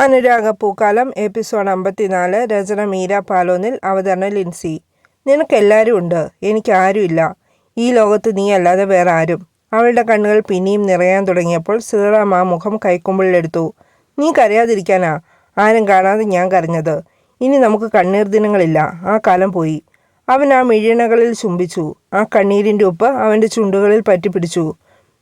അനുരാഗ പൂക്കാലം episode അമ്പത്തിനാല് രചന മീര പാലോനിൽ അവതരണ ലിൻസി. നിനക്കെല്ലാവരും ഉണ്ട് എനിക്ക് ആരുമില്ല. ഈ ലോകത്ത് നീ അല്ലാതെ വേറെ ആരും അവളുടെ കണ്ണുകൾ പിന്നെയും നിറയാൻ തുടങ്ങിയപ്പോൾ സീറാം ആ മുഖം കൈക്കുമ്പിളിലെടുത്തു. നീ കരയാതിരിക്കാനാ? ആരും കാണാതെ ഞാൻ കരഞ്ഞത്. ഇനി നമുക്ക് കണ്ണീർ ദിനങ്ങളില്ല. ആ കാലം പോയി അവൻ ആ മിഴിയണകളിൽ ചുംബിച്ചു. ആ കണ്ണീരിന്റെ ഉപ്പ് അവന്റെ ചുണ്ടുകളിൽ പറ്റിപ്പിടിച്ചു.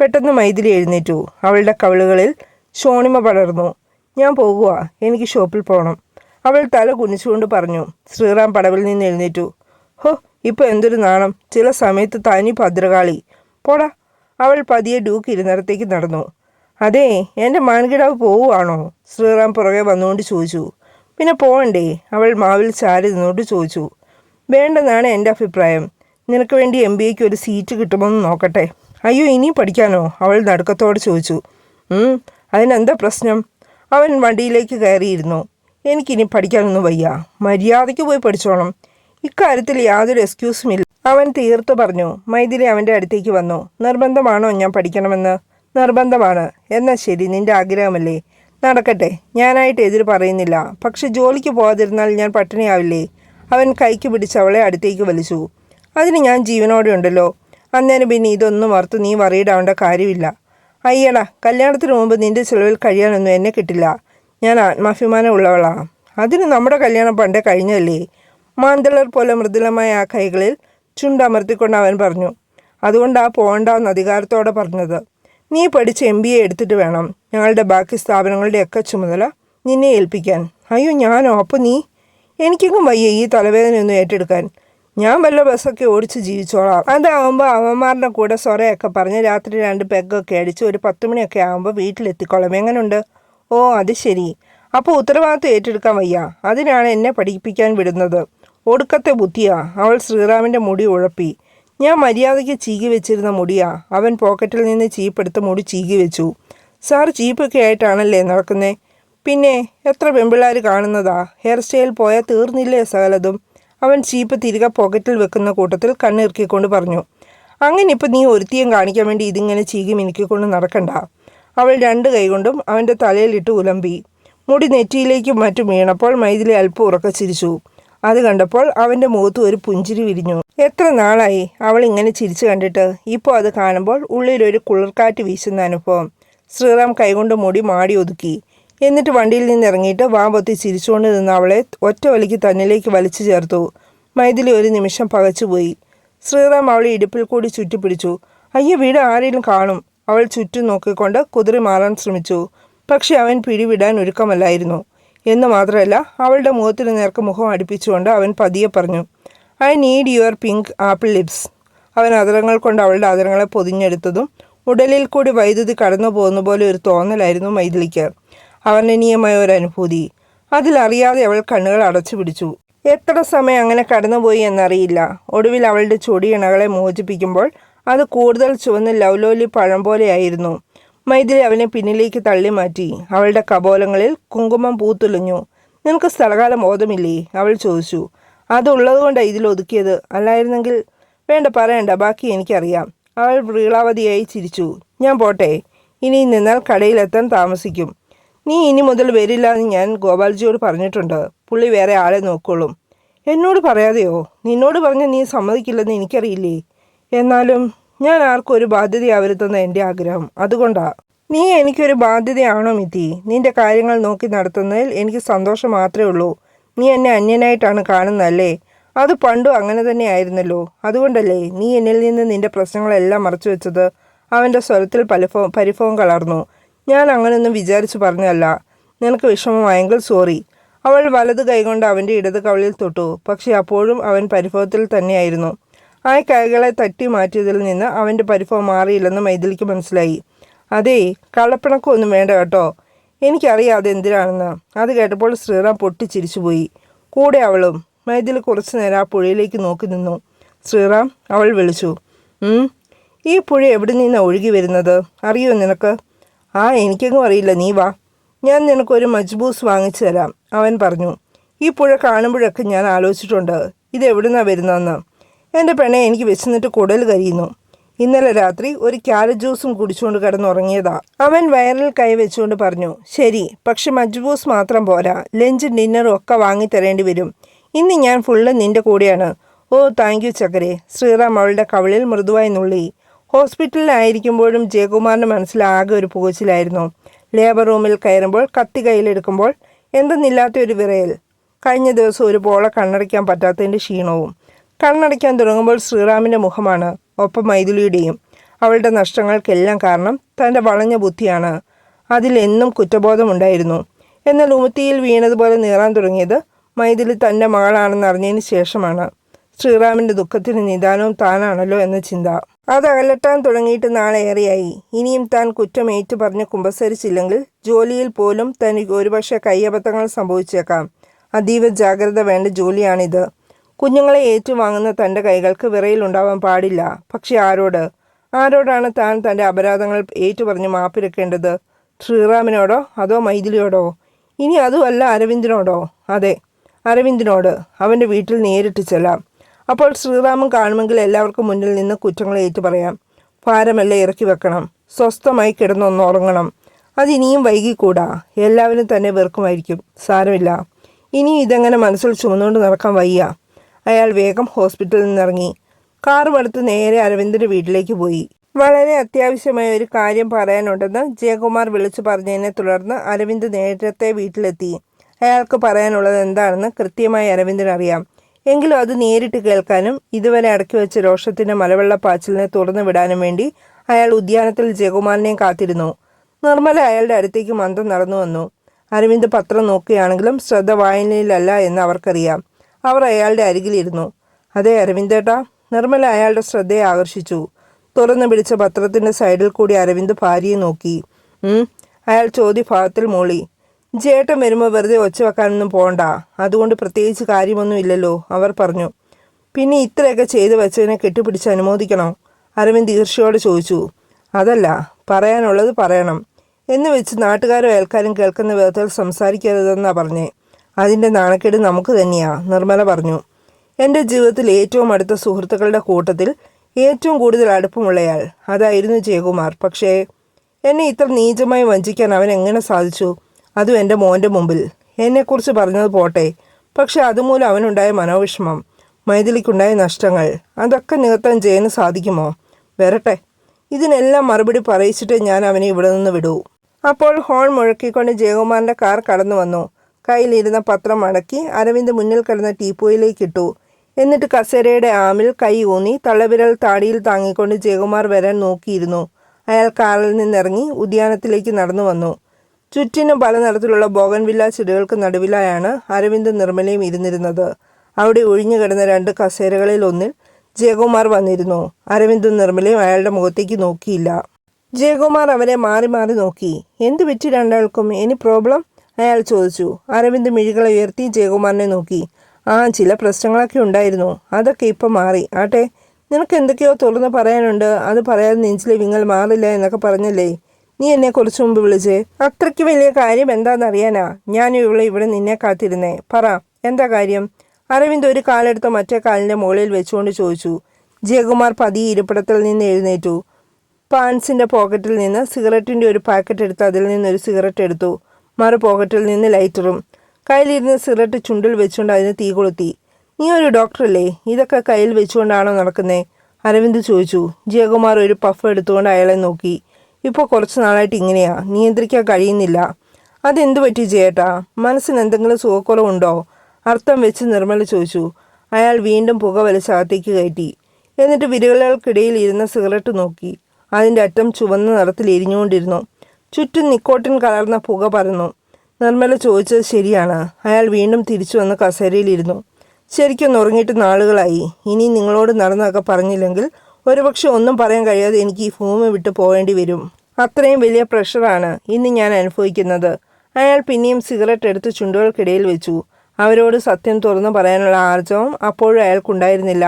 പെട്ടെന്ന് മൈഥിലി എഴുന്നേറ്റു. അവളുടെ കവിളുകളിൽ ഷോണിമ പടർന്നു. ഞാൻ പോകുക എനിക്ക് ഷോപ്പിൽ പോകണം അവൾ തല കുനിച്ചുകൊണ്ട് പറഞ്ഞു. ശ്രീറാം പടവിൽ നിന്ന് എഴുന്നേറ്റു. ഹോ ഇപ്പോൾ എന്തൊരു നാണം. ചില സമയത്ത് തനി ഭദ്രകാളി. പോടാ. അവൾ പതിയെ ഡ്യൂക്ക് ഇരുന്നിടത്തേക്ക് നടന്നു. അതെ എന്റെ മാൻകിടാവ് പോവുകയാണോ ശ്രീറാം പുറകെ വന്നുകൊണ്ട് ചോദിച്ചു. പിന്നെ പോകണ്ടേ അവൾ മാവിൽ ചാരി നിന്നോട്ട് ചോദിച്ചു. വേണ്ടെന്നാണ് എന്റെ അഭിപ്രായം. നിനക്ക് വേണ്ടി എം ബി എക്ക് ഒരു സീറ്റ് കിട്ടുമെന്ന് നോക്കട്ടെ. അയ്യോ ഇനി പഠിക്കാനോ? അവൾ നടുക്കത്തോടെ ചോദിച്ചു. "ഉം, അതിനെന്താ പ്രശ്നം? അവൻ വണ്ടിയിലേക്ക് കയറിയിരുന്നു. എനിക്കിനി പഠിക്കാനൊന്നും വയ്യ. മര്യാദയ്ക്ക് പോയി പഠിച്ചോണം. ഇക്കാര്യത്തിൽ യാതൊരു എക്സ്ക്യൂസും ഇല്ല. അവൻ തീർത്തു പറഞ്ഞു. മൈഥിലി അവന്റെ അടുത്തേക്ക് വന്നു. നിർബന്ധമാണോ ഞാൻ പഠിക്കണമെന്ന്? നിർബന്ധമാണ്. എന്നാൽ ശരി നിന്റെ ആഗ്രഹമല്ലേ? നടക്കട്ടെ. ഞാനായിട്ട് എതിര് പറയുന്നില്ല. പക്ഷെ ജോലിക്ക് പോകാതിരുന്നാൽ ഞാൻ പട്ടിണിയാവില്ലേ? അവൻ കൈക്ക് പിടിച്ച് അവളെ അടുത്തേക്ക് വലിച്ചു. അതിന് ഞാൻ ജീവനോടെ ഉണ്ടല്ലോ അന്നേരം പിന്നെ ഇതൊന്നും ഓർത്ത് നീ വറിയിടാവേണ്ട കാര്യമില്ല. അയ്യടാ കല്യാണത്തിന് മുമ്പ് നിന്റെ ചിലവിൽ കഴിയാനൊന്നും എന്നെ കിട്ടില്ല. ഞാൻ ആത്മാഭിമാനം ഉള്ളവളാണ് അതിന് നമ്മുടെ കല്യാണം പണ്ടേ കഴിഞ്ഞല്ലേ മാന്തളർ പോലെ മൃദുലമായ ആ കൈകളിൽ ചുണ്ടമർത്തിക്കൊണ്ട് അവൻ പറഞ്ഞു അതുകൊണ്ടാ പോകണ്ടെന്ന് അധികാരത്തോടെ പറഞ്ഞത്. നീ പഠിച്ച് എം ബി എ എടുത്തിട്ട് വേണം ഞങ്ങളുടെ ബാക്കി സ്ഥാപനങ്ങളുടെയൊക്കെ ചുമതല നിന്നെ ഏൽപ്പിക്കാൻ. അയ്യോ ഞാനോ? അപ്പോൾ നീ? എനിക്കെങ്ങും വയ്യ ഈ തലവേദനയൊന്നും ഏറ്റെടുക്കാൻ. ഞാൻ വല്ല ബസ്സൊക്കെ ഓടിച്ച് ജീവിച്ചോളാം. അതാവുമ്പോൾ അവന്മാരുടെ കൂടെ സൊറയൊക്കെ പറഞ്ഞ് രാത്രി രണ്ട് പെഗ്ഗൊക്കെ അടിച്ച് ഒരു പത്ത് മണിയൊക്കെ ആകുമ്പോൾ വീട്ടിലെത്തിക്കോളാം എങ്ങനെയുണ്ട് ഓ അത് ശരി. അപ്പോൾ ഉത്തരവാദിത്വം ഏറ്റെടുക്കാൻ വയ്യ. അതിനാണ് എന്നെ പഠിപ്പിക്കാൻ വിടുന്നത്. ഒടുക്കത്തെ ബുദ്ധിയാ. അവൾ ശ്രീറാമിന്റെ മുടി ഉഴപ്പി. ഞാൻ മര്യാദയ്ക്ക് ചീകി വെച്ചിരുന്ന മുടിയാ. അവൻ പോക്കറ്റിൽ നിന്ന് ചീപ്പെടുത്ത് മുടി ചീകി വെച്ചു. സാർ ചീപ്പൊക്കെ ആയിട്ടാണല്ലേ നടക്കുന്നേ? പിന്നെ എത്ര പെമ്പിള്ളാർ കാണുന്നതാ? ഹെയർ സ്റ്റൈൽ പോയാൽ തീർന്നില്ലേ സകലതും? അവൻ ചീപ്പ് തിരികെ പോക്കറ്റിൽ വെക്കുന്ന കൂട്ടത്തിൽ കണ്ണിറുക്കിക്കൊണ്ട് പറഞ്ഞു അങ്ങനെ ഇപ്പം നീ ഒരുത്തിയും കാണിക്കാൻ വേണ്ടി ഇതിങ്ങനെ ചീകി മിനുക്കിക്കൊണ്ട് നടക്കണ്ട. അവൾ രണ്ട് കൈകൊണ്ടും അവന്റെ തലയിലിട്ട് ഉലമ്പി. മുടി നെറ്റിയിലേക്കും മറ്റും വീണപ്പോൾ മൈഥിലി അല്പം ഉറക്ക ചിരിച്ചു. അത് കണ്ടപ്പോൾ അവന്റെ മുഖത്ത് ഒരു പുഞ്ചിരി വിരിഞ്ഞു. എത്ര നാളായി അവൾ ഇങ്ങനെ ചിരിച്ചു കണ്ടിട്ട്? ഇപ്പോൾ അത് കാണുമ്പോൾ ഉള്ളിലൊരു കുളിർക്കാറ്റ് വീശുന്ന അനുഭവം. ശ്രീറാം കൈകൊണ്ട് മുടി മാടി ഒതുക്കി. എന്നിട്ട് വണ്ടിയിൽ നിന്ന് ഇറങ്ങിയിട്ട് വാമ്പൊത്തി ചിരിച്ചുകൊണ്ട് നിന്ന് അവളെ ഒറ്റ വലിക്ക് തന്നിലേക്ക് വലിച്ചു ചേർത്തു. മൈഥിലി ഒരു നിമിഷം പകച്ചുപോയി ശ്രീറാം അവളെ ഇടുപ്പിൽ കൂടി ചുറ്റിപ്പിടിച്ചു. അയ്യ വീട് ആരെങ്കിലും കാണും അവൾ ചുറ്റും നോക്കിക്കൊണ്ട് കുതിറി മാറാൻ ശ്രമിച്ചു. പക്ഷെ അവൻ പിടിവിടാൻ ഒരുക്കമല്ലായിരുന്നു. എന്ന് മാത്രമല്ല അവളുടെ മുഖത്തിന് നേർക്ക് മുഖം അടുപ്പിച്ചുകൊണ്ട് അവൻ പതിയെ പറഞ്ഞു I need your pink apple lips. അവൻ അതരങ്ങൾ കൊണ്ട് അവളുടെ അതരങ്ങളെ പൊതിഞ്ഞെടുത്തതും ഉടലിൽ കൂടി വൈദ്യുതി കടന്നു പോകുന്ന പോലെ ഒരു തോന്നലായിരുന്നു മൈഥിലിക്ക്. അവർണനീയമായ ഒരു അനുഭൂതി. അതിലറിയാതെ അവൾ കണ്ണുകൾ അടച്ചു പിടിച്ചു. എത്ര സമയം അങ്ങനെ കടന്നുപോയി എന്നറിയില്ല. ഒടുവിൽ അവളുടെ ചൊടിയിണകളെ മോചിപ്പിക്കുമ്പോൾ അത് കൂടുതൽ ചുവന്ന് ലൗലോലി പഴം പോലെയായിരുന്നു. മൈഥിലി അവനെ പിന്നിലേക്ക് തള്ളി മാറ്റി. അവളുടെ കപോലങ്ങളിൽ കുങ്കുമം പൂത്തുലഞ്ഞു. നിനക്ക് സ്ഥലകാലം ബോധമില്ലേ? അവൾ ചോദിച്ചു. അതുള്ളതുകൊണ്ടാണ് ഇതിൽ ഒതുക്കിയത്. അല്ലായിരുന്നെങ്കിൽ വേണ്ട പറയണ്ട. ബാക്കി എനിക്കറിയാം. അവൾ വ്രീളാവതിയായി ചിരിച്ചു. ഞാൻ പോട്ടെ. ഇനി നിന്നാൽ കടയിലെത്താൻ താമസിക്കും. നീ ഇനി മുതൽ വരില്ല എന്ന് ഞാൻ ഗോപാൽജിയോട് പറഞ്ഞിട്ടുണ്ട്. പുള്ളി വേറെ ആളെ നോക്കോളും എന്നോട് പറയാതെയോ? നിന്നോട് പറഞ്ഞ നീ സമ്മതിക്കില്ലെന്ന് എനിക്കറിയില്ലേ? എന്നാലും ഞാൻ ആർക്കും ഒരു ബാധ്യതയാവരുതെന്ന് എന്റെ ആഗ്രഹം. അതുകൊണ്ടാ. നീ എനിക്കൊരു ബാധ്യതയാണോ മിതി? നിന്റെ കാര്യങ്ങൾ നോക്കി നടത്തുന്നതിൽ എനിക്ക് സന്തോഷം മാത്രമേ ഉള്ളൂ. നീ എന്നെ അന്യനായിട്ടാണ് കാണുന്നതല്ലേ? അത് പണ്ടും അങ്ങനെ തന്നെ ആയിരുന്നല്ലോ അതുകൊണ്ടല്ലേ നീ എന്നിൽ നിന്ന് നിന്റെ പ്രശ്നങ്ങളെല്ലാം മറച്ചു വെച്ചത് അവന്റെ സ്വരത്തിൽ പലഫോ പരിഭവം കളർന്നു ഞാൻ അങ്ങനെയൊന്നും വിചാരിച്ചു പറഞ്ഞല്ല നിനക്ക് വിഷമമായെങ്കിൽ സോറി. അവൾ വലത് കൈകൊണ്ട് അവന്റെ ഇടത് കവളിൽ തൊട്ടു. പക്ഷേ അപ്പോഴും അവൻ പരിഭവത്തിൽ തന്നെയായിരുന്നു. ആ കൈകളെ തട്ടി മാറ്റിയതിൽ നിന്ന് അവന്റെ പരിഭവം മാറിയില്ലെന്ന് മൈഥിലിക്ക് മനസ്സിലായി. അതേ കള്ളപ്പിണക്കൊന്നും വേണ്ട കേട്ടോ. എനിക്കറിയാതെ എന്തിനാണെന്ന് അത് കേട്ടപ്പോൾ ശ്രീറാം പൊട്ടിച്ചിരിച്ചുപോയി. കൂടെ അവളും. മൈഥിലി കുറച്ചു നേരം ആ പുഴയിലേക്ക് നോക്കി നിന്നു. ശ്രീറാം അവൾ വിളിച്ചു. ഈ പുഴ എവിടെ നിന്നാണ് ഒഴുകി വരുന്നത്? അറിയോ നിനക്ക്? ആ എനിക്കെങ്ങും അറിയില്ല. നീ വാ. ഞാൻ നിനക്കൊരു മജ്ബൂസ് വാങ്ങിച്ചു തരാം അവൻ പറഞ്ഞു. ഈ പുഴ കാണുമ്പോഴൊക്കെ ഞാൻ ആലോചിച്ചിട്ടുണ്ട് ഇത് എവിടുന്നാണ് വരുന്നതെന്ന്. എന്റെ പെണ്ണെ എനിക്ക് വിശന്നിട്ട് കുടൽ കരിയുന്നു. ഇന്നലെ രാത്രി ഒരു ക്യാരറ്റ് ജ്യൂസും കുടിച്ചുകൊണ്ട് കിടന്നുറങ്ങിയതാ. അവൻ വയറിൽ കൈ വെച്ചുകൊണ്ട് പറഞ്ഞു ശരി പക്ഷെ മജ്ബൂസ് മാത്രം പോരാ. ലഞ്ചും ഡിന്നറും ഒക്കെ വാങ്ങി തരേണ്ടി വരും. ഇന്ന് ഞാൻ ഫുള്ള് നിന്റെ കൂടെയാണ്. ഓ താങ്ക് യു ചക്കരെ. ശ്രീറാം അവളുടെ കവിളിൽ മൃദുവായി നുള്ളി. ഹോസ്പിറ്റലിലായിരിക്കുമ്പോഴും ജയകുമാറിന്റെ മനസ്സിലാകെ ഒരു പുകച്ചിലായിരുന്നു. ലേബർ റൂമിൽ കയറുമ്പോൾ കത്തി കയ്യിലെടുക്കുമ്പോൾ എന്തെന്നില്ലാത്ത ഒരു വിറയൽ. കഴിഞ്ഞ ദിവസം ഒരു പോളെ കണ്ണടയ്ക്കാൻ പറ്റാത്തതിന്റെ ക്ഷീണവും. കണ്ണടയ്ക്കാൻ തുടങ്ങുമ്പോൾ ശ്രീറാമിന്റെ മുഖമാണ് ഒപ്പം മൈഥിലിയുടെയും. അവളുടെ നഷ്ടങ്ങൾക്കെല്ലാം കാരണം തന്റെ വളഞ്ഞ ബുദ്ധിയാണ്. അതിലെന്നും കുറ്റബോധമുണ്ടായിരുന്നു. എന്നാൽ ഉമുത്തിയിൽ വീണതുപോലെ നീറാൻ തുടങ്ങിയത് മൈഥിലി തന്റെ മകളാണെന്ന് അറിഞ്ഞതിന് ശേഷമാണ്. ശ്രീറാമിന്റെ ദുഃഖത്തിന് നിദാനവും താനാണല്ലോ എന്ന ചിന്ത. അത് അകലട്ടാൻ തുടങ്ങിയിട്ട് നാളേറെയായി. ഇനിയും താൻ കുറ്റം ഏറ്റു പറഞ്ഞ് കുമ്പസരിച്ചില്ലെങ്കിൽ ജോലിയിൽ പോലും തനിക്ക് ഒരുപക്ഷെ കയ്യബദ്ധങ്ങൾ സംഭവിച്ചേക്കാം. അതീവ ജാഗ്രത വേണ്ട ജോലിയാണിത്. കുഞ്ഞുങ്ങളെ ഏറ്റുവാങ്ങുന്ന തന്റെ കൈകൾക്ക് വിറയിലുണ്ടാവാൻ പാടില്ല. പക്ഷെ ആരോട്? ആരോടാണ് താൻ തന്റെ അപരാധങ്ങൾ ഏറ്റു ഏറ്റുപറഞ്ഞ് മാപ്പിരക്കേണ്ടത്? ശ്രീറാമിനോടോ? അതോ മൈഥിലിയോടോ? ഇനി അതുമല്ല അരവിന്ദിനോടോ? അതെ അരവിന്ദിനോട്. അവന്റെ വീട്ടിൽ നേരിട്ട് ചെല്ലാം. അപ്പോൾ ശ്രീറാമൻ കാണുമെങ്കിൽ എല്ലാവർക്കും മുന്നിൽ നിന്ന് കുറ്റങ്ങൾ ഏറ്റു പറയാം ഭാരമെല്ലാം ഇറക്കി വെക്കണം. സ്വസ്ഥമായി കിടന്നൊന്നുറങ്ങണം അതിനിയും വൈകിക്കൂടാ. എല്ലാവരും തന്നെ വെറുക്കുമായിരിക്കും. സാരമില്ല. ഇനി ഇതെങ്ങനെ മനസ്സിൽ ചുമന്നുകൊണ്ട് നടക്കാൻ വയ്യ? അയാൾ വേഗം ഹോസ്പിറ്റലിൽ നിന്നിറങ്ങി. കാർ എടുത്ത് നേരെ അരവിന്ദന്റെ വീട്ടിലേക്ക് പോയി. വളരെ അത്യാവശ്യമായ ഒരു കാര്യം പറയാനുണ്ടെന്ന് ജയകുമാർ വിളിച്ചു പറഞ്ഞതിനെ തുടർന്ന് അരവിന്ദ് നേരത്തെ വീട്ടിലെത്തി. അയാൾക്ക് പറയാനുള്ളത് എന്താണെന്ന് കൃത്യമായി അരവിന്ദിന് അറിയാം എങ്കിലും അത് നേരിട്ട് കേൾക്കാനും ഇതുവരെ അടക്കി വെച്ച രോഷത്തിന്റെ മലവെള്ളപ്പാച്ചിലിനെ തുറന്നു വിടാനും വേണ്ടി അയാൾ ഉദ്യാനത്തിൽ ജയകുമാറിനെയും കാത്തിരുന്നു. നിർമ്മല അയാളുടെ അടുത്തേക്ക് മന്ദം നടന്നു വന്നു. അരവിന്ദ് പത്രം നോക്കുകയാണെങ്കിലും ശ്രദ്ധ വായനയിലല്ല എന്ന് അവർക്കറിയാം. അവർ അയാളുടെ അരികിലിരുന്നു അതെ അരവിന്ദേട്ടാ നിർമ്മല അയാളുടെ ശ്രദ്ധയെ ആകർഷിച്ചു. തുറന്നു പിടിച്ച പത്രത്തിന്റെ സൈഡിൽ കൂടി അരവിന്ദ് ഭാര്യയെ നോക്കി. അയാൾ ചോദ്യഭാഗത്തിൽ മൂളി. ജേട്ടൻ വരുമ്പോൾ വെറുതെ ഒച്ച വെക്കാനൊന്നും പോണ്ട. അതുകൊണ്ട് പ്രത്യേകിച്ച് കാര്യമൊന്നും ഇല്ലല്ലോ അവർ പറഞ്ഞു. പിന്നെ ഇത്രയൊക്കെ ചെയ്തു വെച്ചതിനെ കെട്ടിപ്പിടിച്ച് അനുമോദിക്കണോ? അരവിന്ദ് ദീർഷയോട് ചോദിച്ചു. അതല്ല പറയാനുള്ളത് പറയണം. എന്ന് വെച്ച് നാട്ടുകാരും അയൽക്കാരും കേൾക്കുന്ന വിധത്തിൽ സംസാരിക്കരുതെന്നാ പറഞ്ഞേ. അതിന്റെ നാണക്കേട് നമുക്ക് തന്നെയാ നിർമ്മല പറഞ്ഞു. എന്റെ ജീവിതത്തിൽ ഏറ്റവും അടുത്ത സുഹൃത്തുക്കളുടെ കൂട്ടത്തിൽ ഏറ്റവും കൂടുതൽ അടുപ്പമുള്ളയാൾ. അതായിരുന്നു ജയകുമാർ. പക്ഷേ എന്നെ ഇത്ര നീചമായി വഞ്ചിക്കാൻ അവൻ എങ്ങനെ സാധിച്ചു? അതും എന്റെ മോന്റെ മുമ്പിൽ. എന്നെക്കുറിച്ച് പറഞ്ഞത് പോട്ടെ. പക്ഷെ അതുമൂലം അവനുണ്ടായ മനോവിഷമം മൈഥിലിക്കുണ്ടായ നഷ്ടങ്ങൾ അതൊക്കെ നികത്താൻ ജയന് സാധിക്കുമോ? വരട്ടെ. ഇതിനെല്ലാം മറുപടി പറയിച്ചിട്ട് ഞാൻ അവനെ ഇവിടെ നിന്ന് വിടൂ. അപ്പോൾ ഹോൺ മുഴക്കിക്കൊണ്ട് ജയകുമാറിന്റെ കാർ കടന്നു വന്നു. കയ്യിലിരുന്ന പത്രം മടക്കി അരവിന്ദ് മുന്നിൽ കിടന്ന ടീപ്പോയിലേക്ക് ഇട്ടു. എന്നിട്ട് കസേരയുടെ ആമിൽ കൈ ഊന്നി തള്ളവിരൽ താടിയിൽ താങ്ങിക്കൊണ്ട് ജയകുമാർ വരാൻ നോക്കിയിരുന്നു. അയാൾ കാറിൽ നിന്നിറങ്ങി ഉദ്യാനത്തിലേക്ക് നടന്നു വന്നു. ചുറ്റിനും പല നിറത്തിലുള്ള ബോഗൻവില്ല ചെടികൾക്ക് നടുവിലായാണ് അരവിന്ദ് നിർമ്മലയും ഇരുന്നിരുന്നത്. അവിടെ ഒഴിഞ്ഞു കിടന്ന രണ്ട് കസേരകളിൽ ഒന്നിൽ ജയകുമാർ വന്നിരുന്നു. അരവിന്ദും നിർമ്മലയും അയാളുടെ മുഖത്തേക്ക് നോക്കിയില്ല. ജയകുമാർ അവരെ മാറി മാറി നോക്കി. എന്ത് പറ്റി രണ്ടാൾക്കും? എനി പ്രോബ്ലം അയാൾ ചോദിച്ചു. അരവിന്ദ് മിഴികളെ ഉയർത്തി ജയകുമാറിനെ നോക്കി. ആ ചില പ്രശ്നങ്ങളൊക്കെ ഉണ്ടായിരുന്നു. അതൊക്കെ ഇപ്പം മാറി. ആട്ടെ നിനക്ക് എന്തൊക്കെയോ തുറന്ന് പറയാനുണ്ട്. അത് പറയാതെ നെഞ്ചിലെ വിങ്ങൽ മാറില്ല എന്നൊക്കെ പറഞ്ഞല്ലേ? നീ എന്നെ കുറച്ച് മുമ്പ് വിളിച്ച്. അത്രയ്ക്ക് വലിയ കാര്യം എന്താണെന്നറിയാനാ? ഞാൻ ഇവിടെ ഇവിടെ നിന്നെ കാത്തിരുന്നേ. പറ എന്താ കാര്യം? അരവിന്ദ് ഒരു കാലെടുത്ത് മറ്റേ കാലിന്റെ മുകളിൽ വെച്ചുകൊണ്ട് ചോദിച്ചു. ജയകുമാർ പതിയെ ഇരിപ്പിടത്തിൽ നിന്ന് എഴുന്നേറ്റു. പാൻസിന്റെ പോക്കറ്റിൽ നിന്ന് സിഗരറ്റിന്റെ ഒരു പാക്കറ്റ് എടുത്ത് അതിൽ നിന്ന് ഒരു സിഗരറ്റ് എടുത്തു. മറു പോക്കറ്റിൽ നിന്ന് ലൈറ്ററും. കയ്യിലിരുന്ന് സിഗരറ്റ് ചുണ്ടിൽ വെച്ചുകൊണ്ട് അതിന് തീ കൊളുത്തി. നീ ഒരു ഡോക്ടറല്ലേ? ഇതൊക്കെ കയ്യിൽ വെച്ചുകൊണ്ടാണോ നടക്കുന്നേ? അരവിന്ദ് ചോദിച്ചു. ജയകുമാർ ഒരു പഫ് എടുത്തുകൊണ്ട് അയാളെ നോക്കി. ഇപ്പോൾ കുറച്ച് നാളായിട്ട് ഇങ്ങനെയാ. നിയന്ത്രിക്കാൻ കഴിയുന്നില്ല. അതെന്തു പറ്റി ചേട്ടാ മനസ്സിന് എന്തെങ്കിലും സുഖക്കുറവുണ്ടോ? അർത്ഥം വെച്ച് നിർമ്മല ചോദിച്ചു. അയാൾ വീണ്ടും പുക വലിച്ചകത്തേക്ക് കയറ്റി. എന്നിട്ട് വിരലുകൾക്കിടയിൽ ഇരുന്ന സിഗരറ്റ് നോക്കി. അതിന്റെ അറ്റം ചുവന്ന നിറത്തിൽ എരിഞ്ഞുകൊണ്ടിരുന്നു. ചുറ്റും നിക്കോട്ടിൻ കലർന്ന പുക പറന്നു നിർമ്മല ചോദിച്ചത് ശരിയാണ്. അയാൾ വീണ്ടും തിരിച്ചു വന്ന് കസേരയിലിരുന്നു ശരിക്കും ഉറങ്ങിയിട്ട് നാളുകളായി. ഇനി നിങ്ങളോട് നടന്നതൊക്കെ പറഞ്ഞില്ലെങ്കിൽ ഒരുപക്ഷെ ഒന്നും പറയാൻ കഴിയാതെ എനിക്ക് ഈ ഭൂമി വിട്ടു പോകേണ്ടി വരും. അത്രയും വലിയ പ്രഷറാണ് ഇന്ന് ഞാൻ അനുഭവിക്കുന്നത്. അയാൾ പിന്നെയും സിഗരറ്റ് എടുത്ത് ചുണ്ടുകൾക്കിടയിൽ വെച്ചു. അവരോട് സത്യം തുറന്നു പറയാനുള്ള ആർജവം അപ്പോഴും അയാൾക്കുണ്ടായിരുന്നില്ല.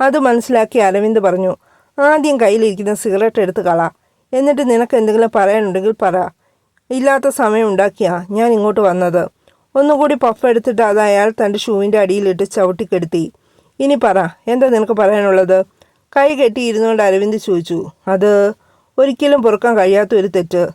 അത് മനസ്സിലാക്കി അരവിന്ദ് പറഞ്ഞു ആദ്യം കയ്യിലിരിക്കുന്ന സിഗരറ്റ് എടുത്ത് കള. എന്നിട്ട് നിനക്ക് എന്തെങ്കിലും പറയാനുണ്ടെങ്കിൽ പറ. ഇല്ലാത്ത സമയം ഉണ്ടാക്കിയാ ഞാൻ ഇങ്ങോട്ട് വന്നത്. ഒന്നുകൂടി പഫ് എടുത്തിട്ട് അത് അയാൾ തന്റെ ഷൂവിന്റെ അടിയിലിട്ട് ചവിട്ടിക്കെടുത്തി. ഇനി പറ എന്താ നിനക്ക് പറയാനുള്ളത്? കൈ കെട്ടിയിരുന്നുകൊണ്ട് അരവിന്ദ് ചോദിച്ചു അത് ഒരിക്കലും പൊറുക്കാൻ കഴിയാത്ത ഒരു തെറ്റ്.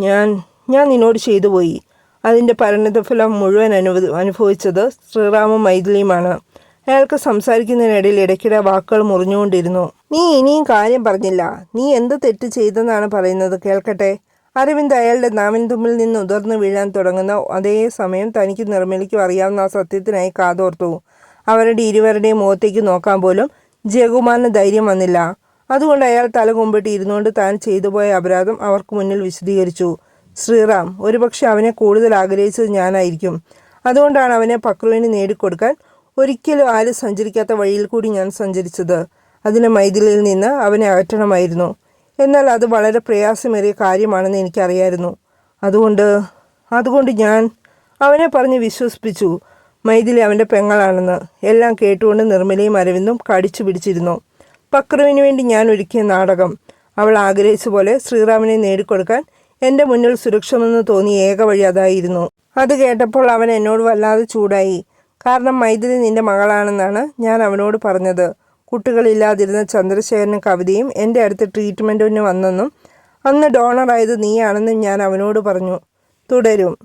ഞാൻ ഞാൻ നിന്നോട് ചെയ്തു പോയി. അതിന്റെ പരിണിതഫലം മുഴുവൻ അനുവദ അനുഭവിച്ചത് ശ്രീറാമും മൈഥിലിയുമാണ്. അയാൾക്ക് സംസാരിക്കുന്നതിനിടയിൽ ഇടയ്ക്കിടെ വാക്കുകൾ മുറിഞ്ഞുകൊണ്ടിരുന്നു. നീ ഇനിയും കാര്യം പറഞ്ഞില്ല. നീ എന്ത് തെറ്റ് ചെയ്തെന്നാണ് പറയുന്നത് കേൾക്കട്ടെ. അരവിന്ദ് അയാളുടെ നാവിൻ തുമ്പിൽ നിന്ന് ഉതിർന്നു വീഴാൻ തുടങ്ങുന്ന അതേ സമയം തനിക്ക് നിർമ്മലിക്കും അറിയാവുന്ന ആ സത്യത്തിനായി കാതോർത്തു. അവരുടെ ഇരുവരുടെയും മുഖത്തേക്ക് നോക്കാൻ പോലും ജയകുമാറിന് ധൈര്യം വന്നില്ല. അതുകൊണ്ട് അയാൾ തല കുമ്പിട്ട് ഇരുന്നുകൊണ്ട് താൻ ചെയ്തുപോയ അപരാധം അവർക്ക് മുന്നിൽ വിശദീകരിച്ചു. ശ്രീറാം ഒരുപക്ഷെ അവനെ കൂടുതൽ ആഗ്രഹിച്ചത് ഞാനായിരിക്കും. അതുകൊണ്ടാണ് അവനെ പക്രുവിന് നേടിക്കൊടുക്കാൻ ഒരിക്കലും ആരും സഞ്ചരിക്കാത്ത വഴിയിൽ കൂടി ഞാൻ സഞ്ചരിച്ചത്. അതിന് മൈഥിലിയിൽ നിന്ന് അവനെ അകറ്റണമായിരുന്നു. എന്നാൽ അത് വളരെ പ്രയാസമേറിയ കാര്യമാണെന്ന് എനിക്കറിയായിരുന്നു. അതുകൊണ്ട് അതുകൊണ്ട് ഞാൻ അവനെ പറഞ്ഞ് വിശ്വസിപ്പിച്ചു. മൈഥിലി അവന്റെ പെങ്ങളാണെന്ന് എല്ലാം കേട്ടുകൊണ്ട് നിർമ്മലയും അരവിന്ദും കടിച്ചു പിടിച്ചിരുന്നു. പക്രുവിന് വേണ്ടി ഞാൻ ഒരുക്കിയ നാടകം. അവൾ ആഗ്രഹിച്ച പോലെ ശ്രീറാമിനെ നേടിക്കൊടുക്കാൻ എന്റെ മുന്നിൽ സുരക്ഷമെന്ന് തോന്നിയ ഏക വഴി അതായിരുന്നു. അത് കേട്ടപ്പോൾ അവൻ എന്നോട് വല്ലാതെ ചൂടായി. കാരണം മൈഥിലി നിന്റെ മകളാണെന്നാണ് ഞാൻ അവനോട് പറഞ്ഞത്. കുട്ടികളില്ലാതിരുന്ന ചന്ദ്രശേഖരനും കവിതയും എന്റെ അടുത്ത് ട്രീറ്റ്മെന്റിന് വന്നെന്നും അന്ന് ഡോണറായത് നീയാണെന്നും ഞാൻ അവനോട് പറഞ്ഞു. തുടരും.